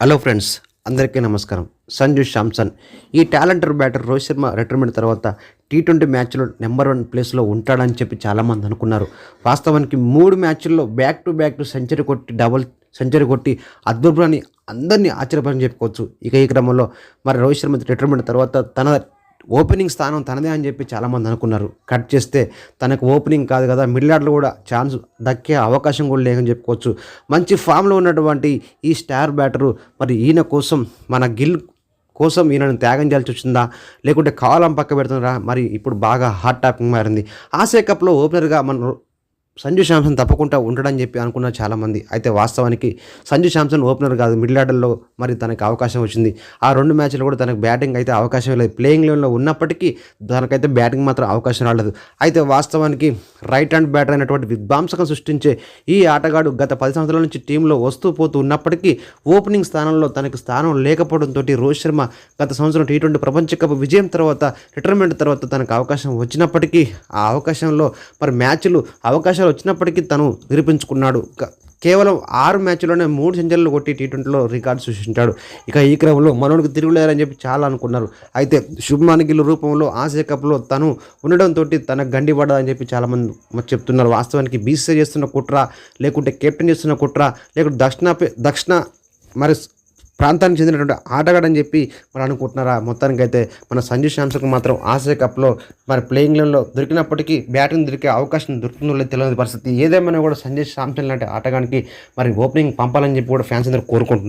Hello friends అందరికీ నమస్కారం. సంజు శాంసన్. ఈ talented batter Rohit Sharma retirement తర్వాత టీ ట్వంటీ మ్యాచ్లో నెంబర్ వన్ ప్లేస్లో ఉంటాడని చెప్పి చాలామంది అనుకున్నారు. వాస్తవానికి మూడు మ్యాచ్ల్లో back to back two century కొట్టి డబుల్ సెంచరీ కొట్టి అద్భుతాన్ని అందరినీ ఆశ్చర్యపరని చెప్పుకోవచ్చు. ఇక ఈ క్రమంలో మరి రోహిత్ శర్మ రిటైర్మెంట్ తర్వాత తన ఓపెనింగ్ స్థానం తనదే అని చెప్పి చాలామంది అనుకున్నారు. కట్ చేస్తే తనకు ఓపెనింగ్ కాదు కదా మిడిల్ ఆర్డర్లో కూడా ఛాన్స్ దక్కే అవకాశం కూడా లేదని చెప్పుకోవచ్చు. మంచి ఫామ్లో ఉన్నటువంటి ఈ స్టార్ బ్యాటరు మరి ఈయన కోసం మన గిల్ కోసం ఈయనను త్యాగం చేయాల్సి వచ్చిందా? లేకుంటే కాలం పక్క పెడుతున్నారా మరి ఇప్పుడు బాగా హాట్ టాపిక్ మారింది. ఆసియా కప్లో ఓపెనర్గా మన సంజు శాంసన్ తప్పకుండా ఉండడని చెప్పి అనుకున్నారు చాలామంది. అయితే వాస్తవానికి సంజు శాంసన్ ఓపెనర్ కాదు మిడిల్ ఆర్డర్లో మరి తనకి అవకాశం వచ్చింది. ఆ రెండు మ్యాచ్లు కూడా తనకు బ్యాటింగ్ అయితే అవకాశం లేదు. ప్లేయింగ్ లెవెల్లో ఉన్నప్పటికీ తనకైతే బ్యాటింగ్ మాత్రం అవకాశం రాలేదు. అయితే వాస్తవానికి రైట్ హ్యాండ్ బ్యాటర్ అయినటువంటి విధ్వంసకం సృష్టించే ఈ ఆటగాడు గత పది సంవత్సరాల నుంచి టీంలో వస్తూ పోతూ ఉన్నప్పటికీ ఓపెనింగ్ స్థానంలో తనకు స్థానం లేకపోవడంతో రోహిత్ శర్మ గత సంవత్సరం టీ ట్వంటీ ప్రపంచ కప్ విజయం తర్వాత రిటైర్మెంట్ తర్వాత తనకు అవకాశం వచ్చినప్పటికీ ఆ అవకాశంలో మరి మ్యాచ్లు అవకాశాలు వచ్చినప్పటికీ తను నిరూపించుకున్నాడు. కేవలం ఆరు మ్యాచ్లోనే మూడు సెంచరీలు కొట్టి టీ ట్వంటీలో రికార్డు సృష్టించాడు. ఇక ఈ క్రమంలో మనోడికి తిరుగులేరని చెప్పి చాలా అనుకున్నారు. అయితే శుభ్మాన్ గిల్ రూపంలో ఆసియా కప్లో తను ఉండడంతో తనకు గండి పడదని చెప్పి చాలామంది చెప్తున్నారు. వాస్తవానికి బీసీసీ చేస్తున్న కుట్ర లేకుంటే కెప్టెన్ చేస్తున్న కుట్ర లేకుంటే దక్షిణ దక్షిణ మరి ప్రాంతానికి చెందినటువంటి ఆటగాడని చెప్పి మరి అనుకుంటున్నారా? మొత్తానికి అయితే మన సంజు శాంసన్కు మాత్రం ఆసియా కప్లో మరి ప్లేయింగ్ లైన్లో దొరికినప్పటికీ బ్యాటింగ్ దొరికే అవకాశం దొరుకుతుందో లేదో తెలియని పరిస్థితి. ఏదేమైనా కూడా సంజయ్ శాంసన్ లాంటి ఆటగానికి మరి ఓపెనింగ్ పంపాలని చెప్పి కూడా ఫ్యాన్స్ అందరూ కోరుకుంటున్నారు.